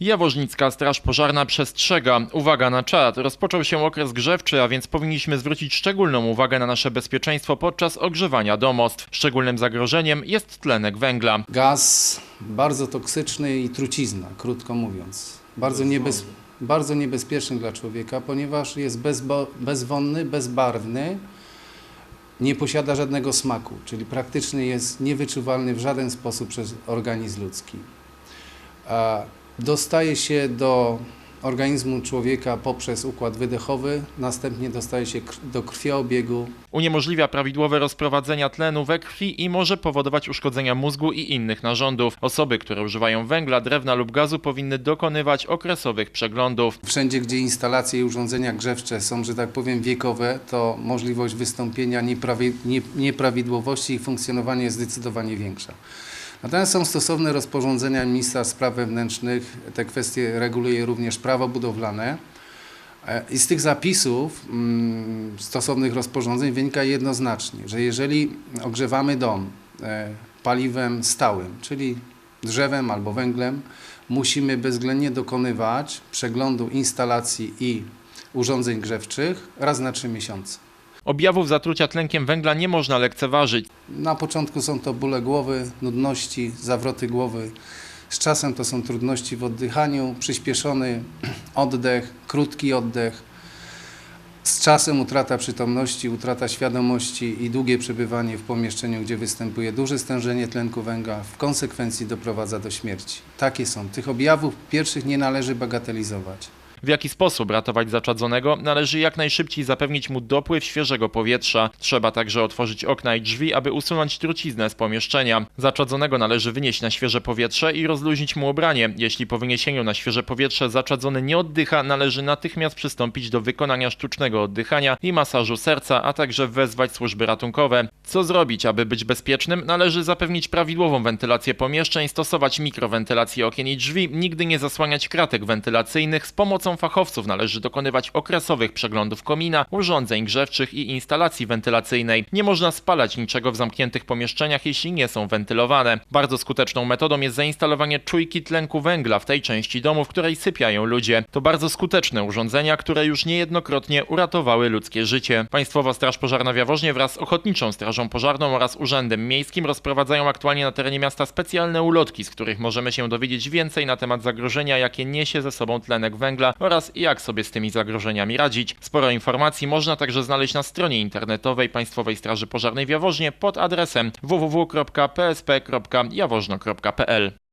Jaworznicka Straż Pożarna przestrzega. Uwaga na czat. Rozpoczął się okres grzewczy, a więc powinniśmy zwrócić szczególną uwagę na nasze bezpieczeństwo podczas ogrzewania domostw. Szczególnym zagrożeniem jest tlenek węgla. Gaz bardzo toksyczny i trucizna, krótko mówiąc. Bardzo, niebez, bardzo niebezpieczny dla człowieka, ponieważ jest bezbo, bezwonny, bezbarwny, nie posiada żadnego smaku, czyli praktycznie jest niewyczuwalny w żaden sposób przez organizm ludzki. A dostaje się do organizmu człowieka poprzez układ wydechowy, następnie dostaje się do krwiobiegu, Uniemożliwia prawidłowe rozprowadzenia tlenu we krwi i może powodować uszkodzenia mózgu i innych narządów. Osoby, które używają węgla, drewna lub gazu powinny dokonywać okresowych przeglądów. Wszędzie, gdzie instalacje i urządzenia grzewcze są, że tak powiem, wiekowe, to możliwość wystąpienia nieprawi, nie, nieprawidłowości i funkcjonowanie jest zdecydowanie większa. Natomiast są stosowne rozporządzenia ministra spraw wewnętrznych, te kwestie reguluje również prawo budowlane. E, I z tych zapisów mm, stosownych rozporządzeń wynika jednoznacznie, że jeżeli ogrzewamy dom e, paliwem stałym, czyli drzewem albo węglem, musimy bezwzględnie dokonywać przeglądu instalacji i urządzeń grzewczych raz na trzy miesiące. Objawów zatrucia tlenkiem węgla nie można lekceważyć. Na początku są to bóle głowy, nudności, zawroty głowy. Z czasem to są trudności w oddychaniu, przyspieszony oddech, krótki oddech. Z czasem utrata przytomności, utrata świadomości i długie przebywanie w pomieszczeniu, gdzie występuje duże stężenie tlenku węgla, w konsekwencji doprowadza do śmierci. Takie są. Tych objawów pierwszych nie należy bagatelizować. W jaki sposób ratować zaczadzonego? Należy jak najszybciej zapewnić mu dopływ świeżego powietrza. Trzeba także otworzyć okna i drzwi, aby usunąć truciznę z pomieszczenia. Zaczadzonego należy wynieść na świeże powietrze i rozluźnić mu ubranie. Jeśli po wyniesieniu na świeże powietrze zaczadzony nie oddycha, należy natychmiast przystąpić do wykonania sztucznego oddychania i masażu serca, a także wezwać służby ratunkowe. Co zrobić, aby być bezpiecznym? Należy zapewnić prawidłową wentylację pomieszczeń, stosować mikrowentylację okien i drzwi, nigdy nie zasłaniać kratek wentylacyjnych. Z pomocą fachowców należy dokonywać okresowych przeglądów komina, urządzeń grzewczych i instalacji wentylacyjnej. Nie można spalać niczego w zamkniętych pomieszczeniach, jeśli nie są wentylowane. Bardzo skuteczną metodą jest zainstalowanie czujki tlenku węgla w tej części domu, w której sypiają ludzie. To bardzo skuteczne urządzenia, które już niejednokrotnie uratowały ludzkie życie. Państwowa Straż Pożarna w Jaworznie wraz z Ochotniczą Strażą Pożarną oraz Urzędem Miejskim rozprowadzają aktualnie na terenie miasta specjalne ulotki, z których możemy się dowiedzieć więcej na temat zagrożenia, jakie niesie ze sobą tlenek węgla oraz jak sobie z tymi zagrożeniami radzić. Sporo informacji można także znaleźć na stronie internetowej Państwowej Straży Pożarnej w Jaworznie pod adresem www.psp.jaworzno.pl.